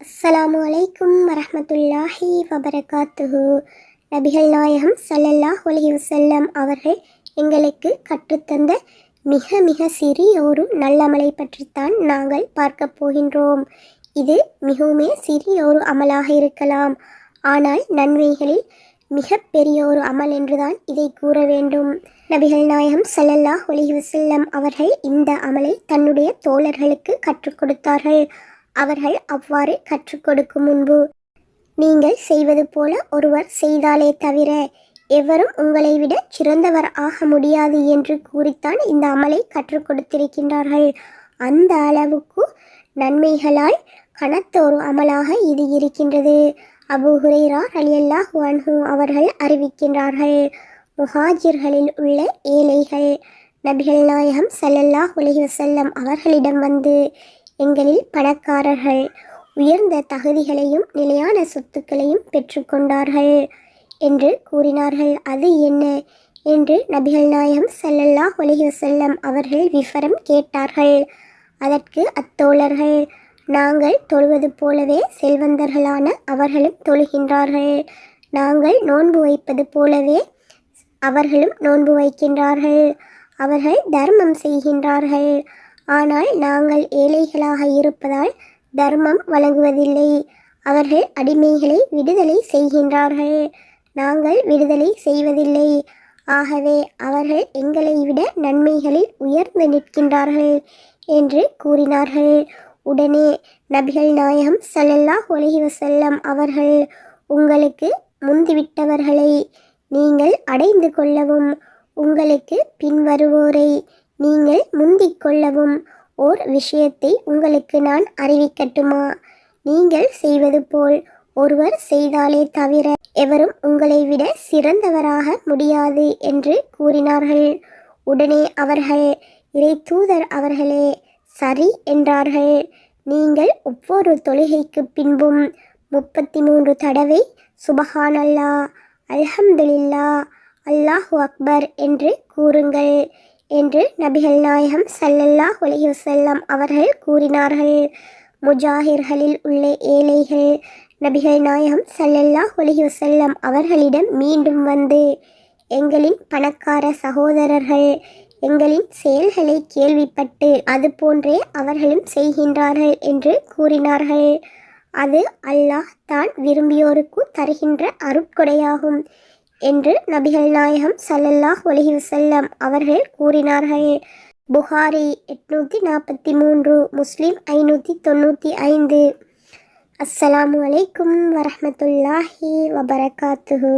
அஸ்ஸலாமு அலைக்கும் வரமத்துல்லாஹி வபரகாத்துஹு. நபிகள் நாயகம் சல்லல்லாஹ் அலைஹி வஸல்லம் அவர்கள் எங்களுக்கு கற்றுத்தந்த மிக மிக சிறிய ஒரு நல்லமலை பற்றித்தான் நாங்கள் பார்க்க போகின்றோம். இது மிகவுமே சிறிய ஒரு அமலாக இருக்கலாம். ஆனால் நன்மைகளில் மிக பெரிய ஒரு அமல் என்றுதான் இதை கூற வேண்டும். நபிகள் நாயகம் சல்லல்லாஹ் அலைஹி வஸல்லம் அவர்கள் இந்த அமலை தன்னுடைய தோழர்களுக்கு கற்றுக் கொடுத்தார்கள். அவர்கள் அவ்வாறு கற்றுக் கொடுக்கும் முன்பு நீங்கள் செய்வது போல ஒருவர் செய்தாலே தவிர எவரும் உங்களை விட சிறந்தவர் ஆக முடியாது என்று கூறித்தான் இந்த அமலை கற்றுக் கொடுத்திருக்கின்றார்கள். அந்த அளவுக்கு நன்மைகளால் கனத்த ஒரு அமலாக இது இருக்கின்றது. அபு ஹுரேரா அலியல்லா அன்ஹு அவர்கள் அறிவிக்கின்றார்கள் முஹாஜிர்களில் உள்ள ஏழைகள் நபிகள் நாயகம் சல்லல்லாஹ் உலகி வசல்லம் அவர்களிடம் வந்து எங்களில் பணக்காரர்கள் உயர்ந்த தகுதிகளையும் நிலையான சொத்துக்களையும் பெற்றுக்கொண்டார்கள் என்று கூறினார்கள். அது என்ன? என்று நபிகள் நாயகம் செல்லல்லா அலைஹி வஸல்லம் அவர்கள் விவரம் கேட்டார்கள். அதற்கு அத்தோழர்கள் நாங்கள் தொழுவது போலவே செல்வந்தர்களான அவர்களும் தொழுகின்றார்கள். நாங்கள் நோன்பு வைப்பது போலவே அவர்களும் நோன்பு வைக்கின்றார்கள். அவர்கள் தர்மம் செய்கின்றார்கள். ஆனால் நாங்கள் ஏழைகளாக இருப்பதால் தர்மம் வழங்குவதில்லை. அவர்கள் அடிமைகளை விடுதலை செய்கின்றார்கள். நாங்கள் விடுதலை செய்வதில்லை. ஆகவே அவர்கள் எங்களை விட நன்மைகளில் உயர்ந்து நிற்கின்றார்கள் என்று கூறினார்கள். உடனே நபிகள் நாயகம் செல்லல்லா அலைஹி வஸல்லம் அவர்கள் உங்களுக்கு முந்திவிட்டவர்களை நீங்கள் அடைந்து கொள்ளவும் உங்களுக்கு பின்வருவோரை நீங்கள் முந்திக் கொள்ளவும். ஓர் விஷயத்தை உங்களுக்கு நான் அறிவிக்கட்டுமா? நீங்கள் செய்வது போல் ஒருவர் செய்தாலே தவிர எவரும் உங்களை விட சிறந்தவராக முடியாது என்று கூறினார்கள். உடனே அவர்கள் இறை தூதர் அவர்களே சரி என்றார்கள். நீங்கள் ஒவ்வொரு தொழுகைக்கு பின்பும் முப்பத்தி மூன்று தடவை சுபஹானல்லா அல்ஹம்துலில்லா அல்லாஹு அக்பர் என்று கூறுங்கள். என்று நபிகள் நாயகம் சல்லல்லா அலைஹி செல்லம் அவர்கள் கூறினார்கள். முஜாஹிர்களில் உள்ள ஏழைகள் நபிகள் நாயகம் சல்லல்லா அலைஹி செல்லம் அவர்களிடம் மீண்டும் வந்து எங்களின் பணக்கார சகோதரர்கள் எங்களின் செயல்களை கேள்விப்பட்டு அது போன்றே அவர்களும் செய்கின்றார்கள் என்று கூறினார்கள். அது அல்லாஹ் தான் விரும்பியோருக்கு தருகின்ற அருட்கொடையாகும். என்று நபிகள் நாயகம் சல்லல்லாஹ் ஒலிஹி வசல்லம் அவர்கள் கூறினார்கள். புகாரி எட்நூற்றி நாற்பத்தி மூன்று முஸ்லீம் ஐநூற்றி தொண்ணூற்றி ஐந்து. அஸ்ஸலாமு அலைக்கும் வரமத்துல்லாஹி வபரகாத்துஹு.